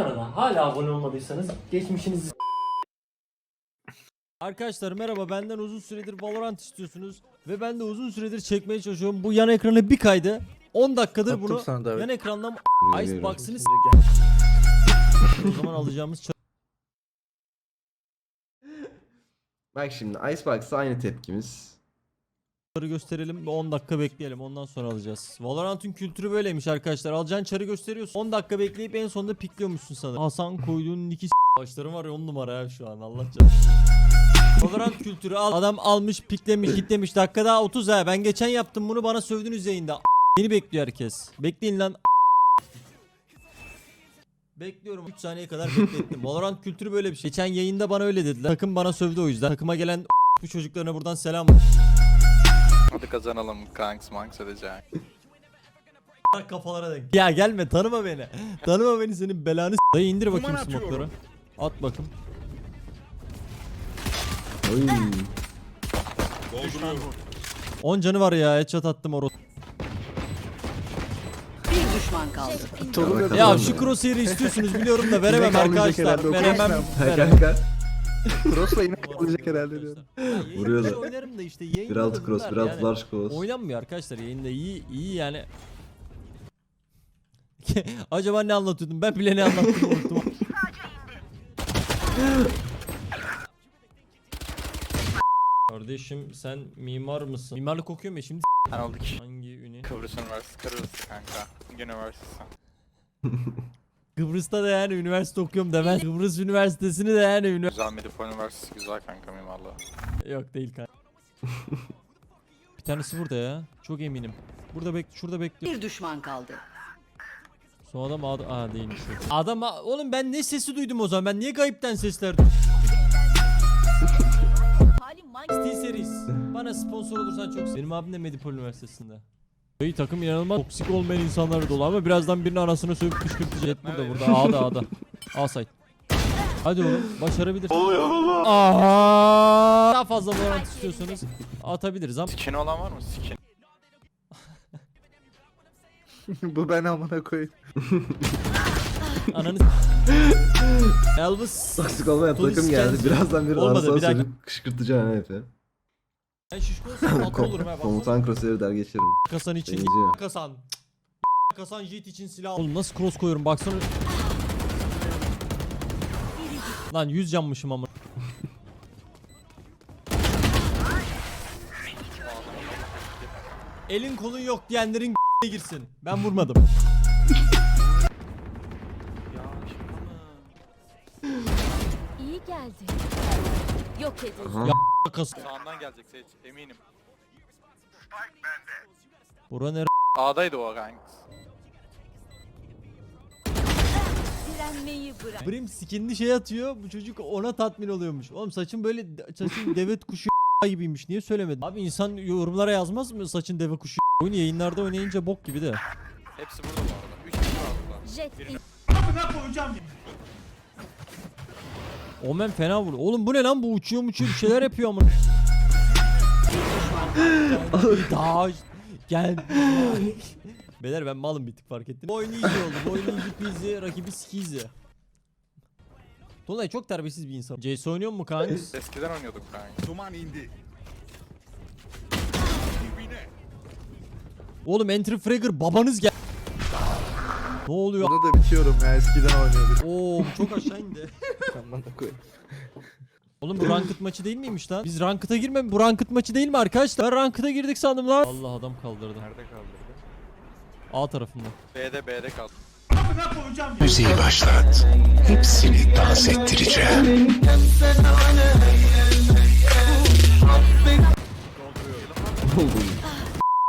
arada hala abone olmadıysanız geçmişinizi Arkadaşlar merhaba benden uzun süredir Valorant istiyorsunuz ve ben de uzun süredir çekmeye çalışıyorum. Bu yan ekranı bir kaydı. 10 dakikadır Attım bunu sana davet. yan ekrandan Icebox'ını s- o zaman alacağımız Bak şimdi Icebox'ta aynı tepkimiz. Çarı gösterelim ve 10 dakika bekleyelim ondan sonra alacağız. Valorant'ın kültürü böyleymiş arkadaşlar. Alacağın çarı gösteriyorsun. 10 dakika bekleyip en sonunda pikliyormuşsun sanırım. Hasan koyduğun iki başlarım var ya 10 numara ya şu an Allah canım. Valorant kültürü al. Adam almış, piklemiş, gitlemiş. Dakika daha 30 ha. Ben geçen yaptım bunu bana sövdünüz yayında. Yeni bekliyor herkes. Bekleyin lan. Bekliyorum 3 saniye kadar beklettim. Valorant kültürü böyle bir şey. Geçen yayında bana öyle dediler. Takım bana sövdü o yüzden. Takıma gelen bu çocuklarına buradan selam. Hadi kazanalım kanks manks edecek. kafalara denk. Ya gelme tanıma beni. tanıma beni senin belanı s- Dayı indir bakayım smoke'ları. At bakım. Oy. 10 canı var ya headshot attım orada. Bir düşman kaldı. Torun Ya şu ya. crosshair'i istiyorsunuz biliyorum da veremem Yine kalmayacak arkadaşlar. herhalde, Veremem. Veremem. Kanka. Cross'la yine kalacak herhalde diyorum. Vuruyor da. oynarım da işte yayında Bir alt da cross, bunlar bir alt yani. large cross. Oynanmıyor arkadaşlar yayında iyi iyi yani. Acaba ne anlatıyordum? Ben bile ne anlattım unuttum. Kardeşim sen mimar mısın? Mimarlık okuyor mu şimdi? Ben olduk. Hangi üni? Kıbrıs Üniversitesi, Kıbrıs kanka. Üniversitesi. Kıbrıs'ta da yani üniversite okuyorum demez. Kıbrıs Üniversitesi'ni de yani üniversite... Güzel Medipol Üniversitesi güzel kanka mimarlığı. Yok değil kanka. Bir tanesi burada ya. Çok eminim. Burada bek şurada bekliyor. Bir düşman kaldı. Son adam ad Aa değilmiş. Adam oğlum ben ne sesi duydum o zaman? Ben niye gayipten sesler duydum? Steel Series. Bana sponsor olursan çok sevinirim. Benim abim de Medipol Üniversitesi'nde. İyi takım inanılmaz toksik olmayan insanlar dolu ama birazdan birinin anasını sövüp kışkırtacak. Jet burada burada A'da A'da. A site. Hadi oğlum başarabilirsin. Oluyor Aa! Daha fazla Valorant istiyorsanız atabiliriz ama Skin olan var mı? Skin. Bu ben amına koyayım. ananı Elvis Toksik olmayan takım geldi. Birazdan bir Olmadı, arasana bir dakika. herifi. Ben şişko olsam altı olurum ha. Baksana. Komutan crosshair der geçerim. Kasan için Benziyor. kasan. Kasan jet için silah. Oğlum nasıl cross koyuyorum baksana. Lan 100 canmışım ama. Elin kolun yok diyenlerin girsin. Ben vurmadım. İyi geldi. Yok edildi. Aha. Kas. Sağından gelecek Sage eminim. Bura nere? A'daydı o kanks. Direnmeyi bırak. Brim skinli şey atıyor. Bu çocuk ona tatmin oluyormuş. Oğlum saçın böyle saçın devet kuşu gibiymiş. Niye söylemedin? Abi insan yorumlara yazmaz mı saçın deve kuşu? Oyun yayınlarda oynayınca bok gibi de. Hepsi burada bu arada. 3 kişi var burada. Jet in. Omen fena vurdu. Oğlum bu ne lan bu uçuyor uçuyor bir şeyler yapıyor ama. Daş gel. Beyler ben malım bir tık fark ettim. Bu oyun easy oldu. Bu oyun easy peasy rakibi skizi. Dolunay çok terbiyesiz bir insan. CS oynuyor mu kanka? Eskiden oynuyorduk kanka. Oğlum entry fragger babanız gel. Ne oluyor? Bunu da bitiyorum ya eskiden oynuyorduk. Oo bu çok aşağı indi. Amına koyayım. Oğlum bu ranked maçı değil miymiş lan? Biz ranked'a girme. Bu ranked maçı değil mi arkadaşlar? Ben ranked'a girdik sandım lan. Allah adam kaldırdı. Nerede kaldırdı? A tarafında. B'de B'de kaldı. Müziği başlat. Hepsini dans ettireceğim.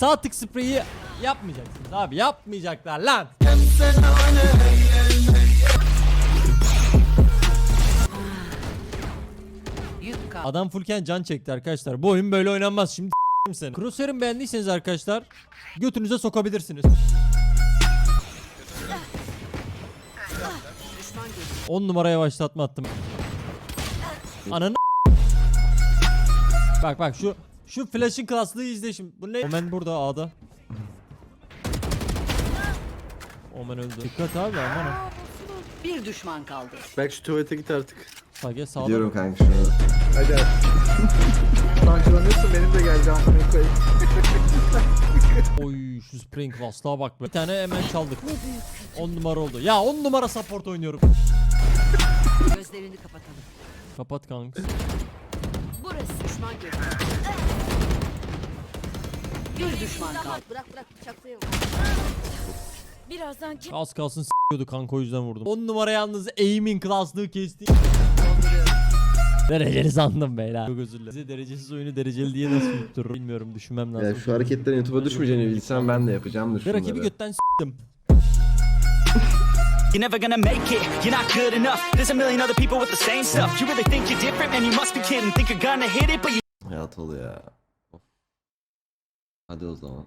Sağ tık spreyi yapmayacaksınız abi. Yapmayacaklar lan. Adam fullken can çekti arkadaşlar. Bu oyun böyle oynanmaz. Şimdi seni. Crosshair'ın beğendiyseniz arkadaşlar götünüze sokabilirsiniz. 10 numara yavaşlatma attım. Ananı Bak bak şu şu flash'ın klaslığı izle şimdi. Bu ne? Omen burada A'da. Omen öldü. Dikkat abi aman ha. Bir düşman kaldı. Belki şu tuvalete git artık. Sage sağda. Gidiyorum kanka şunu. Hadi hadi. Sancılanıyorsun benim de geldi amına koyayım. Oy şu Spring Vast'a bak be. Bir tane hemen çaldık. 10 numara oldu. Ya 10 numara support oynuyorum. Gözlerini kapatalım. Kapat kanka. Burası. Düşman görüldü. Bir düşman kaldı. Bırak bırak bıçaklıyor. Birazdan kim? Az kalsın s**yordu kanka o yüzden vurdum. 10 numara yalnız aiming klaslığı kesti. Dereceli sandım beyler. Çok özür dilerim. Size derecesiz oyunu dereceli diye nasıl yutturur bilmiyorum düşünmem lazım. Ya şu hareketlerin YouTube'a düşmeyeceğini bilsem ben de yapacağım Ve rakibi şunları. götten s**tim. You're never gonna make it, you're not good enough. There's a million other people with the same stuff. You really think you're different, man? You must be kidding. Think you're gonna hit it, but you Hayat oluyor ya. Of. Hadi o zaman.